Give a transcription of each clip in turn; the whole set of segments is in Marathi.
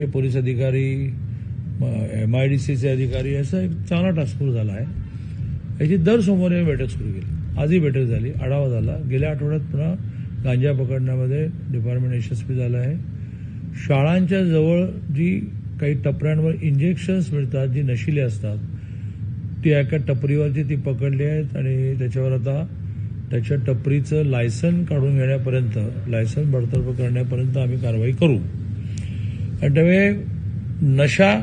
पोलीस अधिकारी एम आय डी सीचे अधिकारी असा एक चांगला टास्क फोर्स झाला आहे. याची दर सोमवारी बैठक सुरू केली. आजही बैठक झाली. आढावा झाला. गेल्या आठवड्यात पुन्हा गांजा पकडण्यामध्ये डिपार्टमेंट यशस्वी झालं आहे. शाळांच्या जवळ जी काही टपऱ्यांवर इंजेक्शन्स मिळतात जी नशिले असतात ती एका टपरीवरची ती पकडली आहेत आणि त्याच्यावर आता त्याच्या टपरीचं लायसन काढून घेण्यापर्यंत लायसन बडतर्फ करण्यापर्यंत आम्ही कारवाई करू. त्यामुळे नशा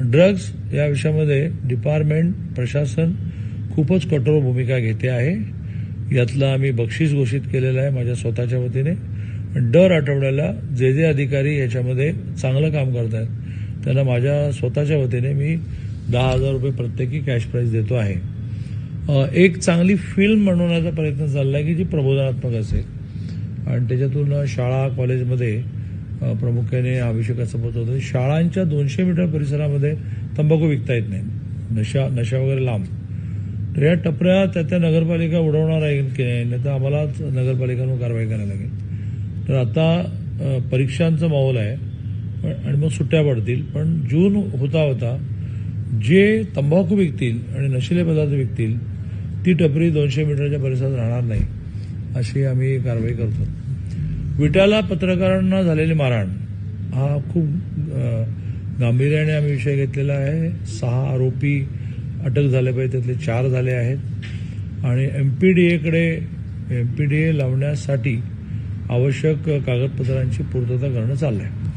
ड्रग्ज या विषयामध्ये डिपार्टमेंट प्रशासन खूपच कठोर भूमिका घेते आहे. यातलं आम्ही बक्षीस घोषित केलेलं आहे माझ्या स्वतःच्या वतीने. दर आठवड्याला जे जे अधिकारी याच्यामध्ये चांगलं काम करत आहेत त्यांना माझ्या स्वतःच्या वतीने मी दहा हजार रुपये प्रत्येकी कॅश प्राईज देतो आहे. एक चांगली फिल्म बनवण्याचा प्रयत्न चालला आहे की जी प्रबोधनात्मक असेल. आणि त्याच्यातून शाळा कॉलेजमध्ये प्रामुख्याने अभिषेक असं होतं. शाळांच्या दोनशे मीटर परिसरामध्ये तंबाखू विकता येत नाही. नशा नशा वगैरे लांब. तर या टपऱ्या त्या त्या नगरपालिका उडवणार आहे की नाही नाही तर आम्हालाच नगरपालिकांवर कारवाई करायला लागेल. तर आता परीक्षांचं माहोल आहे पण- आणि मग सुट्ट्या पडतील. पण जून होता होता जे तंबाखू विकतील आणि नशिले पदार्थ विकतील ती टपरी दोनशे मीटरच्या परिसरात राहणार नाही अशी आम्ही कारवाई करतो. विटाला पत्रकारांना झालेली मारहाण. हा खूप गांभीर्याने आम्ही विषय घेतलेला आहे. सहा आरोपी अटक झाले पाहिजे त्यातले चार झाले आहेत. आणि एम पी डी एकडे एम पी डी ए लावण्यासाठी आवश्यक कागदपत्रांची पूर्तता करणं चाललं आहे